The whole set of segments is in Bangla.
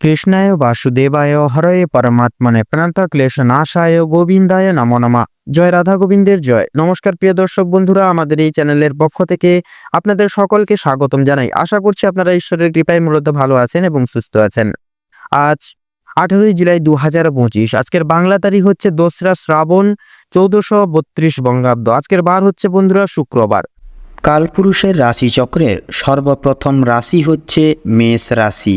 কৃষ্ণায় বাসুদেবায় হরয়ে পরমাত্মনে প্রণত ক্লেশ নাশায় গোবিন্দায় নমো নমা। জয় রাধা গোবিন্দের জয়। নমস্কার প্রিয় দর্শক বন্ধুরা, আমাদের এই চ্যানেলের পক্ষ থেকে আপনাদের সকলকে স্বাগতম জানাই। আশা করছি আপনারা ঈশ্বরের কৃপায় মূলত ভালো আছেন এবং সুস্থ আছেন। আজ আঠারোই জুলাই দু হাজার পঁচিশ, আজকের বাংলা তারিখ হচ্ছে দোসরা শ্রাবণ চৌদ্দশো বত্রিশ বঙ্গাব্দ। আজকের বার হচ্ছে বন্ধুরা শুক্রবার। কালপুরুষের রাশিচক্রের সর্বপ্রথম রাশি হচ্ছে মেষ রাশি।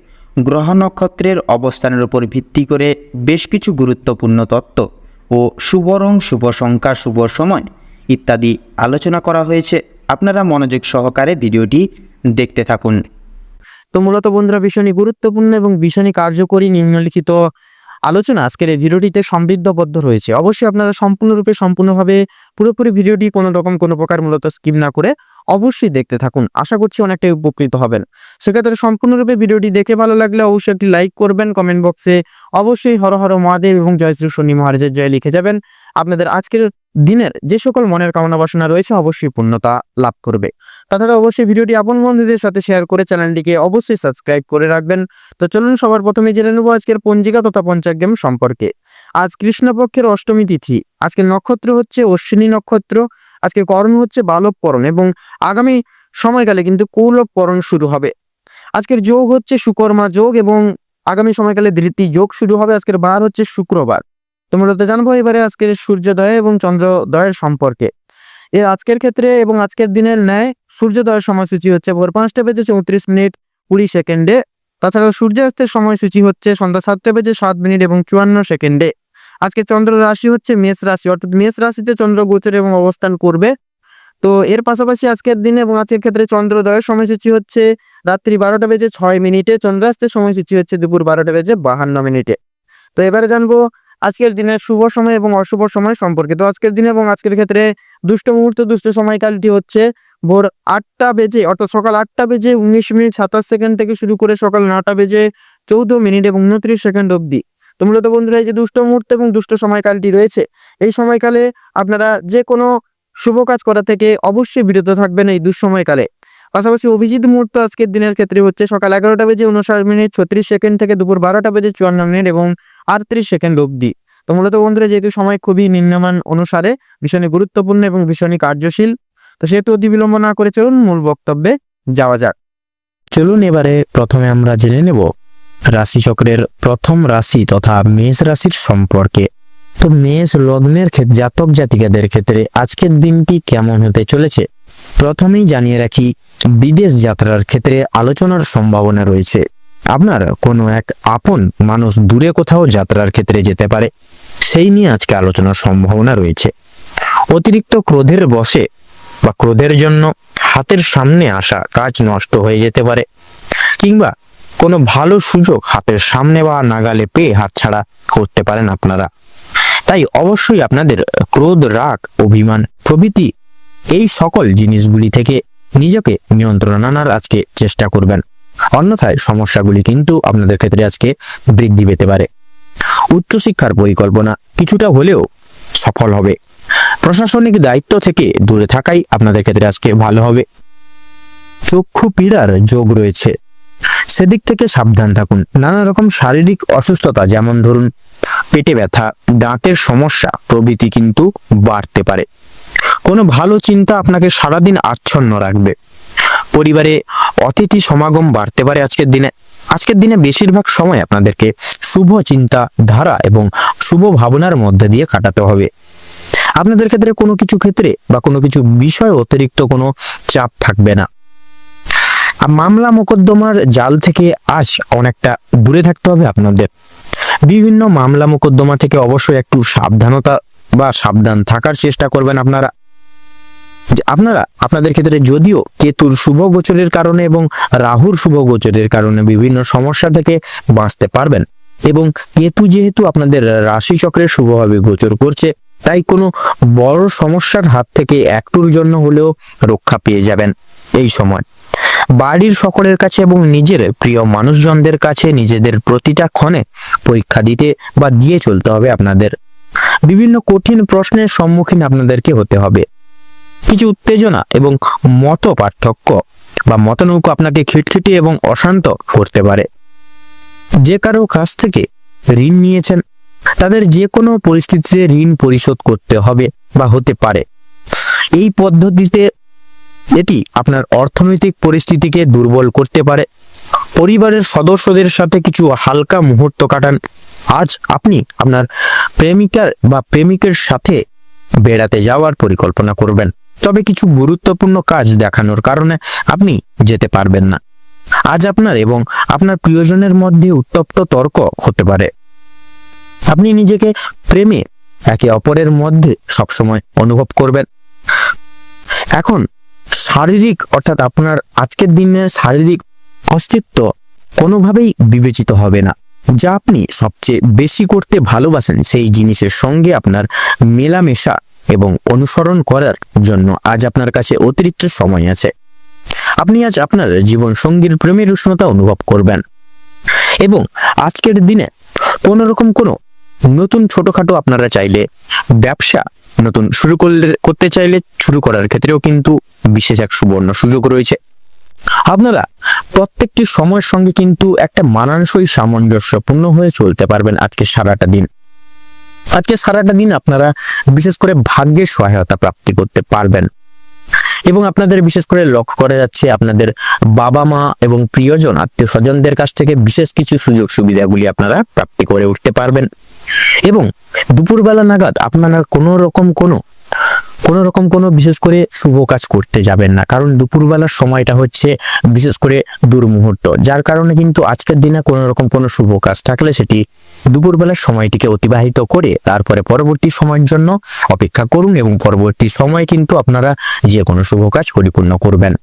গ্রহ নক্ষত্রের অবস্থানের উপর ভিত্তি করে বেশ কিছু গুরুত্বপূর্ণ তত্ত্ব ও শুভ রং শুভ সংখ্যা, শুভ সময় ইত্যাদি আলোচনা করা হয়েছে। আপনারা মনোযোগ সহকারে ভিডিওটি দেখতে থাকুন। তো মূলত বন্ধুরা ভীষণই গুরুত্বপূর্ণ এবং ভীষণই কার্যকরী নিম্নলিখিত আলোচনা আজকের এই ভিডিওটিতে সমৃদ্ধবদ্ধ রয়েছে। অবশ্যই আপনারা সম্পূর্ণরূপে, সম্পূর্ণভাবে পুরোপুরি ভিডিওটি কোনো রকম কোনো প্রকার মূলত স্কিপ না করে অবশ্যই দেখতে থাকুন। আশা করছি অনেকটাই উপকৃত হবেন। সেক্ষেত্রে সম্পূর্ণরূপে ভিডিওটি দেখে ভালো লাগলে অবশ্যই একটি লাইক করবেন কমেন্ট বক্সে অবশ্যই হর হর মহাদেব এবং জয় শ্রী শনি মহারাজের জয় লিখে যাবেন। আপনাদের আজকের দিনের যে সকল মনের কামনা বাসনা রয়েছে অবশ্যই পূর্ণতা লাভ করবে। তাছাড়া অবশ্যই ভিডিওটি আপন বন্ধুদের সাথে শেয়ার করে চ্যানেলটিকে অবশ্যই সাবস্ক্রাইব করে রাখবেন। তো চলুন সবার প্রথমে জেনে নেব আজকের পঞ্জিকা তথা পঞ্চাগ্রাম সম্পর্কে। আজ কৃষ্ণপক্ষের অষ্টমী তিথি। আজকের নক্ষত্র হচ্ছে অশ্বিনী নক্ষত্র, আজকের করণ হচ্ছে বালবকরণ এবং আগামী সময়কালে কিন্তু কৌলবকরণ শুরু হবে। আজকের যোগ হচ্ছে সুকর্মা যোগ এবং আগামী সময়কালে ধৃতি যোগ শুরু হবে। আজকের বার হচ্ছে শুক্রবার। তোমরা তো জানব এবারে আজকের সূর্যোদয় এবং চন্দ্রোদয়ের সম্পর্কে। এ আজকের ক্ষেত্রে এবং আজকের দিনের ন্যায় সূর্যোদয়ের সময়সূচি হচ্ছে ভোর পাঁচটা বেজে চৌত্রিশ মিনিট কুড়ি সেকেন্ডে। তাছাড়া সূর্যাস্তের সময়সূচি হচ্ছে সন্ধ্যা সাতটা বেজে সাত মিনিট এবং চুয়ান্ন সেকেন্ডে। আজকে চন্দ্র রাশি হচ্ছে মেষ রাশি, অর্থাৎ মেষ রাশিতে চন্দ্র গোচর এবং অবস্থান করবে। তো এর পাশাপাশি আজকের দিনে এবং আজকের ক্ষেত্রে চন্দ্রোদয়ের সময়সূচি হচ্ছে রাত্রি বারোটা বেজে ছয় মিনিটে, চন্দ্রাস্তের সময়সূচি হচ্ছে দুপুর বারোটা বেজে বাহান্ন মিনিটে। তো এবারে জানব আজকের দিনের শুভ সময় এবং অশুভ সময় সম্পর্কে। তো আজকের দিনে এবং আজকের ক্ষেত্রে দুষ্ট মুহূর্ত, দুষ্ট সময়কালটি হচ্ছে ভোর আটটা বেজে, অর্থাৎ সকাল আটটা বেজে উনিশ মিনিট সাতাশ সেকেন্ড থেকে শুরু করে সকাল নটা বেজে চৌদ্দ মিনিট এবং উনত্রিশ সেকেন্ড অবধি। তো মূলত বন্ধুরা, এই যে দুষ্ট মুহূর্ত এবং দুষ্ট সময়কালটি রয়েছে, এই সময়কালে আপনারা যে কোনো শুভ কাজ করা থেকে অবশ্যই বিরত থাকবেন এই দুঃসময়কালে। পাশাপাশি অভিজিৎ মুহূর্ত আজকের দিনের ক্ষেত্রে হচ্ছে সকাল এগারোটা বেজে উনষাট মিনিট, ছত্রিশ সেকেন্ড থেকে দুপুর বারোটা বেজে চুয়ান্ন মিনিট এবং আটত্রিশ সেকেন্ড অবধি। তো মূলত বন্ধুরা, যেহেতু সময় খুবই নিম্নমান অনুসারে, ভীষণই গুরুত্বপূর্ণ এবং ভীষণই কার্যশীল, তো সেহেতু অতি বিলম্ব না করে চলুন মূল বক্তব্যে যাওয়া যাক। চলুন এবারে প্রথমে আমরা জেনে নেব রাশিচক্রের প্রথম রাশি তথা মেষ রাশির সম্পর্কে। তো মেষ লগ্নের জাতক জাতিকাদের ক্ষেত্রে আজকের দিনটি কেমন হতে চলেছে? প্রথমেই জানিয়ে রাখি, বিদেশ যাত্রার ক্ষেত্রে আলোচনার সম্ভাবনা রয়েছে। আপনার কোনো এক আপন মানুষ দূরে কোথাও যাত্রার ক্ষেত্রে যেতে পারে, সেই নিয়ে আজকে আলোচনার সম্ভাবনা রয়েছে। অতিরিক্ত ক্রোধের বসে বা ক্রোধের জন্য হাতের সামনে আসা কাজ নষ্ট হয়ে যেতে পারে, কিংবা কোনো ভালো সুযোগ হাতের সামনে বা নাগালে পেয়ে হাতছাড়া করতে পারেন আপনারা। তাই অবশ্যই আপনাদের ক্রোধ, রাগ, অভিমান প্রভৃতি এই সকল জিনিসগুলি থেকে নিজেকে নিয়ন্ত্রণ আনার আজকে চেষ্টা করবেন। অন্যথায় সমস্যাগুলি কিন্তু আপনাদের ক্ষেত্রে আজকে বৃদ্ধি পেতে পারে। উচ্চশিক্ষার পরিকল্পনা কিছুটা হলেও সফল হবে। প্রশাসনিক দায়িত্ব থেকে দূরে থাকাই আপনাদের ক্ষেত্রে আজকে ভালো হবে। চক্ষু পীড়ার যোগ রয়েছে। সেদিক থেকে সাবধান থাকুন। নানা রকম শারীরিক অসুস্থতা, যেমন ধরুন পেটে ব্যথা, দাঁতের সমস্যা প্রভৃতি কিন্তু বাড়তে পারে। কোনো ভালো চিন্তা আপনাকে সারাদিন আচ্ছন্ন রাখবে। পরিবারে অতিথি সমাগম বাড়তে পারে আজকের দিনে। আজকের দিনে বেশিরভাগ সময় আপনাদেরকে শুভ চিন্তা ধারা এবং শুভ ভাবনার মধ্যে দিয়ে কাটাতে হবে। আপনাদের ক্ষেত্রে কোনো কিছু ক্ষেত্রে বা কোনো কিছু বিষয় অতিরিক্ত কোনো চাপ থাকবে না। মামলা মোকদ্দমার জাল থেকে আজ অনেকটা দূরে থাকতে হবে আপনাদের। বিভিন্ন মামলা মোকদ্দমা থেকে অবশ্যই একটু সাবধানতা বা সাবধান থাকার চেষ্টা করবেন আপনারা। আপনারা, আপনাদের ক্ষেত্রে যদিও কেতুর শুভ গোচরের কারণে এবং রাহুর শুভ গোচরের কারণে বিভিন্ন সমস্যা থেকে বাঁচতে পারবেন। এবং কেতু যেহেতু আপনাদের রাশি চক্রে শুভভাবে গোচর করছে, তাই কোনো বড় সমস্যার হাত থেকে একটুর জন্য হলেও রক্ষা পেয়ে যাবেন এই সময়। বাড়ির সকলের কাছে এবং নিজের প্রিয় মানুষজনদের কাছে নিজেদের প্রতিটা ক্ষণে পরীক্ষা দিতে বা দিয়ে চলতে হবে আপনাদের। বিভিন্ন কঠিন প্রশ্নের সম্মুখীন আপনাদেরকে হতে হবে। কিছু উত্তেজনা এবং মত পার্থক্য বা মতনৌক আপনাকে খিটখিটে এবং অশান্ত করতে পারে। যে কারও কাছ থেকে ঋণ নিয়েছেন, তাদের যে কোনো পরিস্থিতিতে ঋণ পরিশোধ করতে হবে বা হতে পারে। এই পদ্ধতিতে এটি আপনার অর্থনৈতিক পরিস্থিতিকে দুর্বল করতে পারে। পরিবারের সদস্যদের সাথে কিছু হালকা মুহূর্ত কাটান। আজ আপনি আপনার প্রেমিকার বা প্রেমিকের সাথে বেড়াতে যাওয়ার পরিকল্পনা করবেন। তবে কিছু গুরুত্বপূর্ণ কাজ দেখানোর কারণে আপনি যেতে পারবেন না। আজ আপনার এবং আপনার প্রিয়জনের মধ্যে উত্তপ্ত তর্ক হতে পারে। আপনি নিজেকে প্রেমে একে অপরের মধ্যে সবসময় অনুভব করবেন। এখন শারীরিক অর্থাৎ আপনার আজকের দিনে শারীরিক অস্তিত্ব কোনোভাবেই বিবেচিত হবে না। যা আপনি সবচেয়ে বেশি করতে ভালোবাসেন সেই জিনিসের সঙ্গে আপনার মেলামেশা এবং অনুসরণ করার জন্য আজ আপনার কাছে অতিরিক্ত সময় আছে। আপনি আজ আপনার জীবন সঙ্গীর প্রেমের উষ্ণতা অনুভব করবেন এবং আজকের দিনে কোনো রকম কোনো নতুন ছোটখাটো আপনারা চাইলে ব্যবসা নতুন শুরু করলে, করতে চাইলে শুরু করার ক্ষেত্রেও কিন্তু বিশেষ এক সুবর্ণ সুযোগ রয়েছে। আপনারা প্রত্যেকটি সময়ের সঙ্গে কিন্তু একটা মানানসই সামঞ্জস্যপূর্ণ হয়ে চলতে পারবেন আজকে সারাটা দিন। আজকে সারাটা দিন আপনারা বিশেষ করে ভাগ্যের সহায়তা প্রাপ্তি করতে পারবেন। এবং আপনাদের বিশেষ করে লক্ষ্য করা যাচ্ছে আপনাদের বাবা মা এবং প্রিয়জন আত্মীয় স্বজনদের কাছ থেকে বিশেষ কিছু সুযোগ সুবিধাগুলি আপনারা প্রাপ্তি করে উঠতে পারবেন। এবং দুপুরবেলা নাগাদ আপনারা কোনো রকম কোনো কোনো রকম কোনো বিশেষ করে শুভ কাজ করতে যাবেন না। কারণ দুপুরবেলার সময়টা হচ্ছে বিশেষ করে দুর্মুহূর্ত। যার কারণে কিন্তু আজকের দিনে কোনো রকম কোনো শুভ কাজ থাকলে সেটি দুপুরবেলার সময়টিকে অতিবাহিত করে তারপরে পরবর্তী সময়ের জন্য অপেক্ষা করুন এবং পরবর্তী সময় কিন্তু আপনারা যে কোনো শুভ কাজ পরিপূর্ণ করবেন।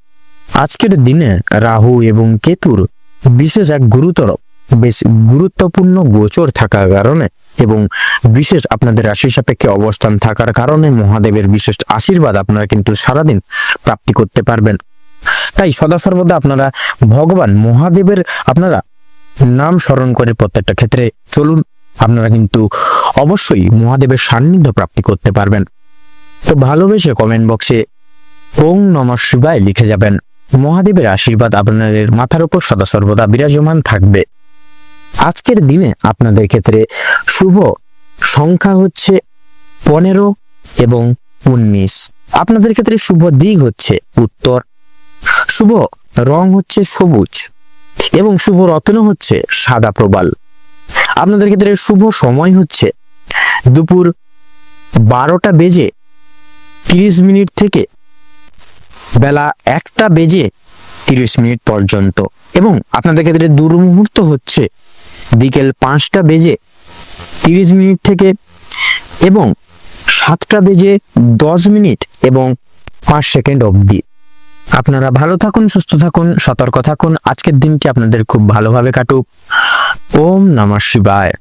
আজকের দিনে রাহু এবং কেতুর বিশেষ এক গুরুতর, বেশ গুরুত্বপূর্ণ গোচর থাকার কারণে এবং বিশেষ আপনাদের রাশি সাপেক্ষে অবস্থান থাকার কারণে মহাদেবের বিশেষ আশীর্বাদ আপনারা কিন্তু সারাদিন প্রাপ্তি করতে পারবেন। তাই সদা সর্বদা আপনারা ভগবান মহাদেবের আপনারা নাম স্মরণ করে প্রত্যেকটা ক্ষেত্রে চলুন, আপনারা কিন্তু অবশ্যই মহাদেবের সান্নিধ্য প্রাপ্তি করতে পারবেন। তো ভালোবেসে কমেন্ট বক্সে ওং নম শিবায় লিখে যাবেন। মহাদেবের আশীর্বাদ আপনাদের মাথার উপর সদা সর্বদা বিরাজমান থাকবে। আজকের দিনে আপনাদের ক্ষেত্রে শুভ সংখ্যা হচ্ছে পনেরো এবং উনিশ। আপনাদের ক্ষেত্রে শুভ দিক হচ্ছে উত্তর। শুভ রং হচ্ছে সবুজ এবং শুভ রত্ন হচ্ছে সাদা প্রবাল। আপনাদের ক্ষেত্রে শুভ সময় হচ্ছে দুপুর বারোটা বেজে তিরিশ মিনিট থেকে বেলা একটা বেজে তিরিশ মিনিট পর্যন্ত এবং আপনাদের ক্ষেত্রে দুর্মুহূর্ত হচ্ছে বিকেল পাঁচটা বেজে তিরিশ মিনিট থেকে এবং সাতটা বেজে দশ মিনিট এবং পাঁচ সেকেন্ড অবধি। আপনারা ভালো থাকুন, সুস্থ থাকুন, সতর্ক থাকুন। আজকের দিনটি আপনাদের খুব ভালোভাবে কাটুক। ওম নমঃ শিবায়।